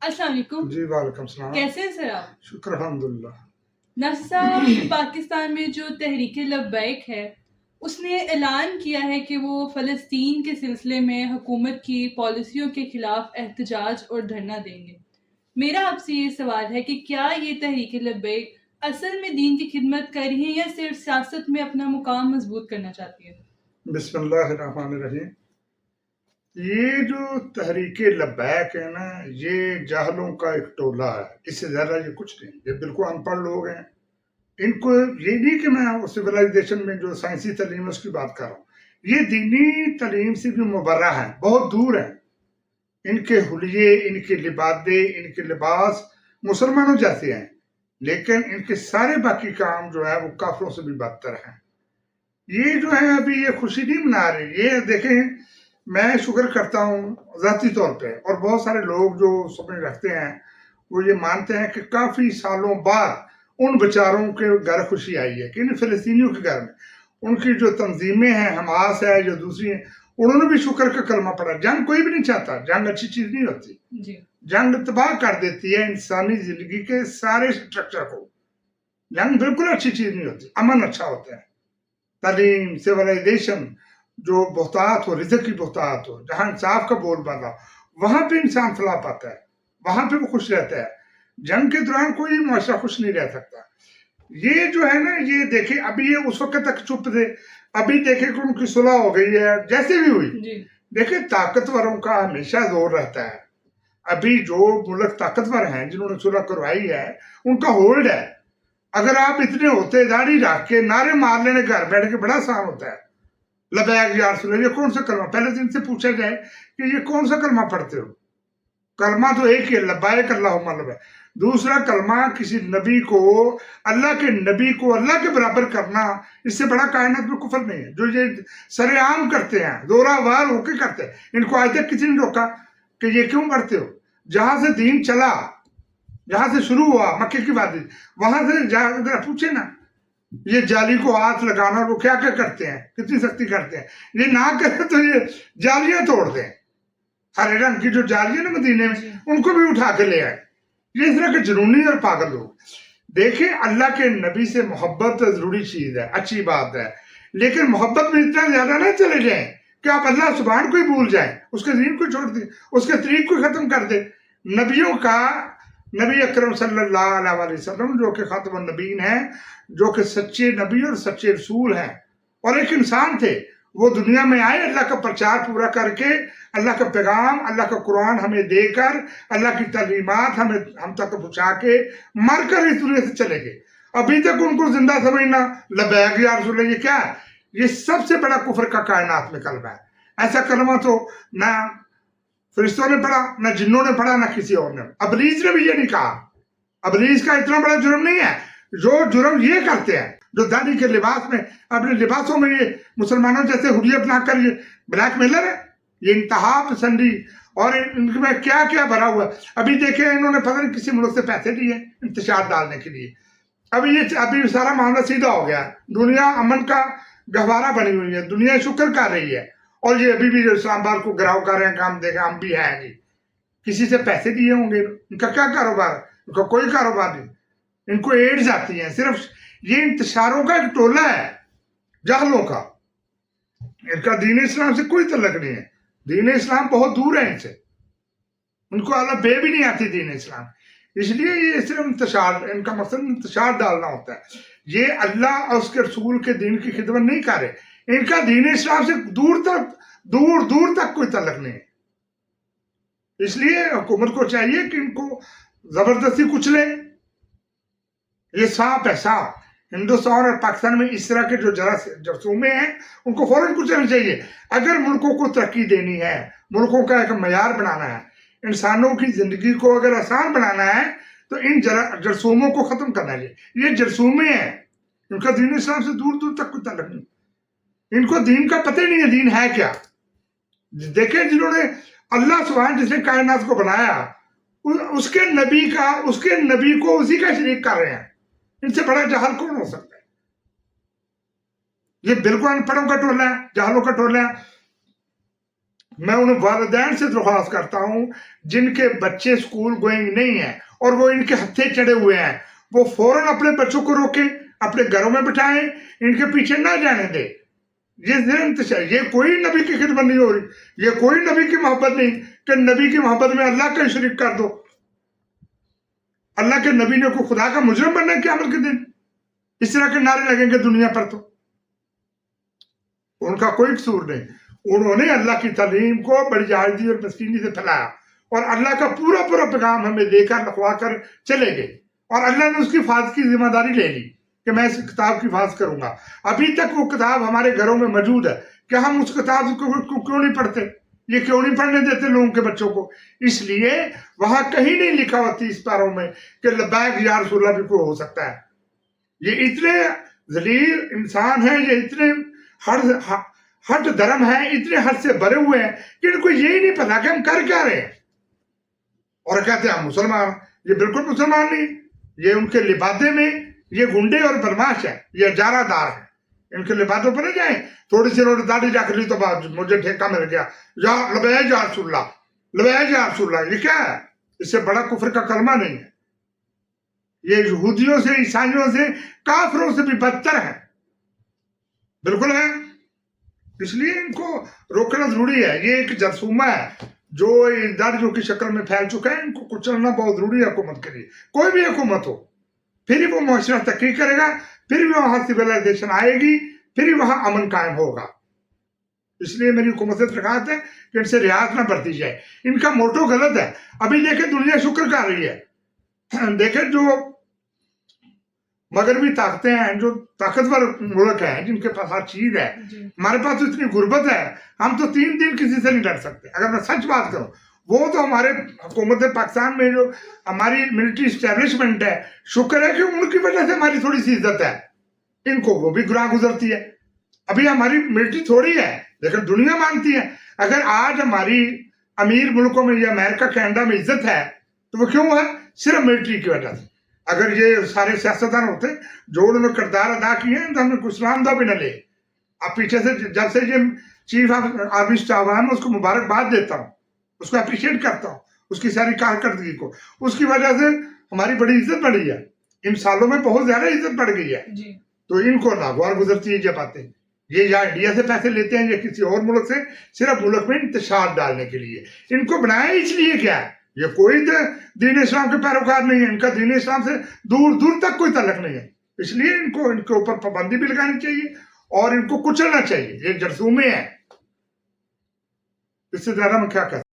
السلام علیکم۔ جی وعلیکم السلام۔ کیسے ہیں سر آپ؟ شکر الحمدللہ۔ ناصر صاحب پاکستان میں جو تحریک لبیک ہے اس نے اعلان کیا ہے کہ وہ فلسطین کے سلسلے میں حکومت کی پالیسیوں کے خلاف احتجاج اور دھرنا دیں گے۔ میرا آپ سے یہ سوال ہے کہ کیا یہ تحریک لبیک اصل میں دین کی خدمت کر رہی ہے یا صرف سیاست میں اپنا مقام مضبوط کرنا چاہتی ہے؟ بسم اللہ الرحمن الرحیم۔ یہ جو تحریک لبیک ہے نا، یہ جاہلوں کا ایک ٹولہ ہے۔ اس سے زیادہ یہ کچھ نہیں۔ یہ بالکل ان پڑھ لوگ ہیں۔ ان کو یہ نہیں کہ میں سویلائزیشن میں جو سائنسی تعلیم ہے اس کی بات کر رہا ہوں۔ یہ دینی تعلیم سے بھی مبرہ ہیں، بہت دور ہیں۔ ان کے حلیے، ان کے لبادے، ان کے لباس مسلمانوں جیسے ہیں۔ لیکن ان کے سارے باقی کام جو ہے وہ کافروں سے بھی بدتر ہیں۔ یہ جو ہے ابھی یہ خوشی نہیں منا رہے، یہ دیکھیں میں شکر کرتا ہوں ذاتی طور پہ اور بہت سارے لوگ جو سپنے رکھتے ہیں وہ یہ مانتے ہیں کہ کافی سالوں بعد ان بیچاروں کے گھر خوشی آئی ہے کہ ان فلسطینیوں کے گھر میں ان کی جو تنظیمیں ہیں حماس ہے جو دوسری ہیں انہوں نے بھی شکر کا کلمہ پڑھا۔ جنگ کوئی بھی نہیں چاہتا جنگ اچھی چیز نہیں ہوتی۔ جی۔ جنگ تباہ کر دیتی ہے انسانی زندگی کے سارے اسٹرکچر کو۔ جنگ بالکل اچھی چیز نہیں ہوتی امن اچھا ہوتا ہے۔ تعلیم سیولائزیشن جو بہتات ہو رزق کی بہتات ہو جہاں انصاف کا بول ہو وہاں پہ انسان فلاح پاتا ہے وہاں پہ وہ خوش رہتا ہے۔ جنگ کے دوران کوئی معاشرہ خوش نہیں رہ سکتا۔ یہ جو ہے نا یہ دیکھیں ابھی یہ اس وقت تک چپ تھے۔ ابھی دیکھیں کہ ان کی صلح ہو گئی ہے جیسے بھی ہوئی۔ جی۔ دیکھیں طاقتوروں کا ہمیشہ زور رہتا ہے۔ ابھی جو ملک طاقتور ہیں جنہوں نے صلح کروائی ہے ان کا ہولڈ ہے۔ اگر آپ اتنے ہوتے داڑھی رکھ کے نعرے مار لینے گھر بیٹھ کے بڑا آسان ہوتا ہے۔ لبیک یا رسول اللہ، یہ کون سا کلمہ؟ پہلے دن سے پوچھا جائے کہ یہ کون سا کلمہ پڑھتے ہو؟ کلمہ تو ایک ہی ہے لبیک اللہ لبیک دوسرا کلمہ کسی نبی کو اللہ کے نبی کو اللہ کے برابر کرنا اس سے بڑا کائنات میں کفر نہیں ہے۔ جو یہ سر عام کرتے ہیں دورہ وار ہو کے کرتے ہیں ان کو آج تک کسی نے روکا کہ یہ کیوں پڑھتے ہو؟ جہاں سے دین چلا جہاں سے شروع ہوا مکے کی بات وہاں سے جا ذرا پوچھے نا۔ یہ جالی کو ہاتھ لگانا وہ کیا کیا کرتے ہیں؟ کتنی سختی کرتے ہیں؟ یہ نہ کرے تو یہ جالیاں توڑ دیں۔ ہرے رنگ کی جو جالیاں نا مدینے میں، ان کو بھی اٹھا کے لے آئے۔ یہ اس طرح کے جنونی اور پاگل لوگ دیکھیں، اللہ کے نبی سے محبت ضروری چیز ہے، اچھی بات ہے۔ لیکن محبت میں اتنا زیادہ نہ چلے جائیں کہ آپ اللہ سبحان کو ہی بھول جائیں۔ اس کے دین کو چھوڑ دیں، اس کے طریق کو ختم کر دیں۔ نبیوں کا نبی اکرم صلی اللہ علیہ وسلم جو کہ خاتم النبین ہیں، جو کہ سچے نبی اور سچے رسول ہیں۔ اور ایک انسان تھے، وہ دنیا میں آئے، اللہ کا پرچار پورا کر کے اللہ کا پیغام، اللہ کا قرآن ہمیں دے کر، اللہ کی تعلیمات ہمیں، ہم تک پہنچا کے مر کر اس دنیا سے چلے گئے۔ ابھی تک ان کو زندہ سمجھنا لبیک یا رسول اللہ، یہ کیا ہے؟ یہ سب سے بڑا کفر کا کائنات میں کلمہ ہے۔ ایسا کلمہ تو نہ فرشتوں نے پڑھا، نہ جنوں نے پڑھا، نہ کسی اور نے۔ ابلیس نے بھی یہ نہیں کہا۔ ابلیس کا اتنا بڑا جرم نہیں ہے۔ جو جرم یہ کرتے ہیں، جو دادی کے لباس میں، اپنے لباسوں میں یہ مسلمانوں جیسے حلیہ بنا کر یہ بلیک میلر ہے۔ یہ انتہا پسندی، اور ان میں کیا کیا بھرا ہوا۔ ہے ابھی دیکھیں، انہوں نے پتہ نہیں کسی ملک سے پیسے دیے انتشار ڈالنے کے لیے۔ ابھی یہ ابھی سارا معاملہ سیدھا ہو گیا۔ دنیا امن کا گہوارہ بنی ہوئی ہے۔ دنیا شکر کر رہی ہے۔ اور یہ ابھی بھی جو اسلام آباد کو گراؤ کر رہے ہیں، کام دیکھا ہم بھی ہیں جی۔ کسی سے پیسے دیے ہوں گے؟ ان کا کیا کاروبار؟ ہے ان کا کوئی کاروبار نہیں۔ ان کو ایڈز آتی ہیں۔ صرف یہ انتشاروں کا ایک ٹولہ ہے، جہلوں کا۔ ان کا دین اسلام سے کوئی تعلق نہیں ہے۔ دین اسلام بہت دور ہے ان سے۔ ان کو اللہ بے بھی نہیں آتی دین اسلام۔ اس لیے یہ صرف انتشار، ان کا مقصد انتشار ڈالنا ہوتا ہے۔ یہ اللہ اور اس کے رسول کے دین کی خدمت نہیں کر رہے۔ ان کا دین اسلام سے دور تک، دور دور تک کوئی تعلق نہیں ہے۔ اس لیے حکومت کو چاہیے کہ ان کو زبردستی کچلے یہ سانپ ہے، سانپ۔ ہندوستان اور پاکستان میں اس طرح کے جو جرسومے ہیں، ان کو فوراً کچلنا چاہیے۔ اگر ملکوں کو ترقی دینی ہے، ملکوں کا ایک معیار بنانا ہے، انسانوں کی زندگی کو اگر آسان بنانا ہے، تو ان جرسوموں کو ختم کرنا چاہیے۔ یہ جرسومے ہیں، ان کا دین اسلام سے دور دور تک کوئی تعلق نہیں۔ ان کو دین کا پتہ نہیں ہے، دین ہے کیا؟ دیکھیں جنہوں نے اللہ سبحانہ جس نے کائنات کو بنایا، اس کے نبی کا، اس کے نبی کو اسی کا شریک کر رہے ہیں۔ ان سے بڑا جہل کون ہو سکتا ہے؟ یہ بالکل ان پڑھوں کا ٹولہ ہے، جہلوں کا ٹولہ ہے۔ میں ان والدین سے درخواست کرتا ہوں، جن کے بچے اسکول گوئنگ نہیں ہیں اور وہ ان کے ہتھے چڑھے ہوئے ہیں، وہ فوراً اپنے بچوں کو روکیں، اپنے گھروں میں بٹھائیں، ان کے پیچھے نہ جانے دیں۔ یہ انتشار یہ کوئی نبی کی خدمت نہیں ہو رہی. یہ کوئی نبی کی محبت نہیں کہ نبی کی محبت میں اللہ کا شریک کر دو. اللہ کے نبی نے کو خدا کا مجرم بننا ہے عمل کے دن. اس طرح کے نعرے لگیں گے دنیا پر تو. ان کا کوئی قصور نہیں. انہوں نے اللہ کی تعلیم کو بڑی جہازی اور مسکینی سے پھیلایا. اور اللہ کا پورا پورا پیغام ہمیں دے کر لکھوا کر چلے گئے. اور اللہ نے اس کی فاض کی ذمہ داری لے لی. کہ میں اس کتاب کی حفاظ کروں گا۔ ابھی تک وہ کتاب ہمارے گھروں میں موجود ہے۔ کہ ہم اس کتاب کو کیوں نہیں پڑھتے؟ یہ کیوں نہیں پڑھنے دیتے لوگوں کے بچوں کو؟ اس لیے وہاں کہیں نہیں لکھا ہوتی اس پاروں میں کہ لبیک یا رسول اللہ بھی کوئی ہو سکتا ہے۔ یہ اتنے ذلیل انسان ہیں، یہ اتنے ہر ہٹ دھرم ہیں، اتنے ہٹ سے بھرے ہوئے ہیں کہ ان کو یہی نہیں پتا کہ ہم کر کیا رہے ہیں۔ اور کہتے ہیں ہم مسلمان، یہ بالکل مسلمان نہیں۔ یہ ان کے لبادے میں یہ گنڈے اور بدماش ہے یہ اجارہ دار ہے ان کے لبادوں پر نہیں جائیں۔ تھوڑی سی روڈ داڑھی جا کر لی تو مجھے ٹھیکہ مل گیا۔ یا لبیج رسول اللہ لبیج رسول اللہ، یہ کیا ہے؟ اس سے بڑا کفر کا کلمہ نہیں ہے۔ یہ یہودیوں سے، عیسائیوں سے، کافروں سے بھی بدتر ہے۔ بالکل ہے۔ اس لیے ان کو روکنا ضروری ہے۔ یہ ایک جرسومہ ہے۔ جو درجوں کی شکل میں پھیل چکا ہے، ان کو کچلنا بہت ضروری ہے حکومت کے لیے۔ کوئی بھی حکومت ہو۔ پھر وہ محسن تقریر کرے گا پھر بھی وہاں سویلائزیشن آئے گی پھر ہی وہاں امن قائم ہوگا۔ اس لیے میری حکومت سے درخواست ہے کہ ان سے ریاض نہ برتی جائے۔ ان کا موٹو غلط ہے۔ ابھی دیکھیں دنیا شکر کر رہی ہے۔ دیکھیں جو مغربی طاقتیں ہیں جو طاقتور ملک ہیں جن کے پاس ہر چیز ہے۔ جی۔ ہمارے پاس اتنی غربت ہے۔ ہم تو تین دن کسی سے نہیں ڈر سکتے۔ اگر میں سچ بات کروں وہ تو ہمارے حکومت پاکستان میں جو ہماری ملٹری اسٹیبلشمنٹ ہے، شکر ہے کہ ان کی وجہ سے ہماری تھوڑی سی عزت ہے۔ ان کو وہ بھی گراہ گزرتی ہے۔ ابھی ہماری ملٹری تھوڑی ہے، لیکن دنیا مانتی ہے۔ اگر آج ہماری امیر ملکوں میں یا امریکہ، کینیڈا میں عزت ہے، تو وہ کیوں ہے؟ صرف ملٹری کی وجہ سے۔ اگر یہ سارے سیاستدان ہوتے، جو انہوں نے کردار ادا کیے ہیں، تو ہم نے کچھ نام بھی نہ لے۔ اب پیچھے سے جب سے یہ چیف آف آرمی اسٹاف ہے میں اس کو مبارکباد دیتا ہوں۔ اس کو اپریشیٹ کرتا ہوں اس کی ساری کارکردگی کو۔ اس کی وجہ سے ہماری بڑی عزت بڑھی ہے۔ ان سالوں میں بہت زیادہ عزت بڑھ گئی ہے۔ جی. تو ان کو ناگوار گزرتی ہے جب آتے ہیں یہ یا انڈیا سے پیسے لیتے ہیں یا کسی اور ملک سے صرف ملک میں انتشار ڈالنے کے لیے۔ ان کو بنایا اس لیے کیا ہے؟ یہ کوئی دین اسلام کے پیروکار نہیں ہے۔ ان کا دین اسلام سے دور دور تک کوئی تعلق نہیں ہے۔ اس لیے ان کو ان کے اوپر پابندی بھی لگانی چاہیے اور ان کو کچلنا چاہیے۔ یہ جرسومے ہیں اس سے زیادہ میں کیا کہتا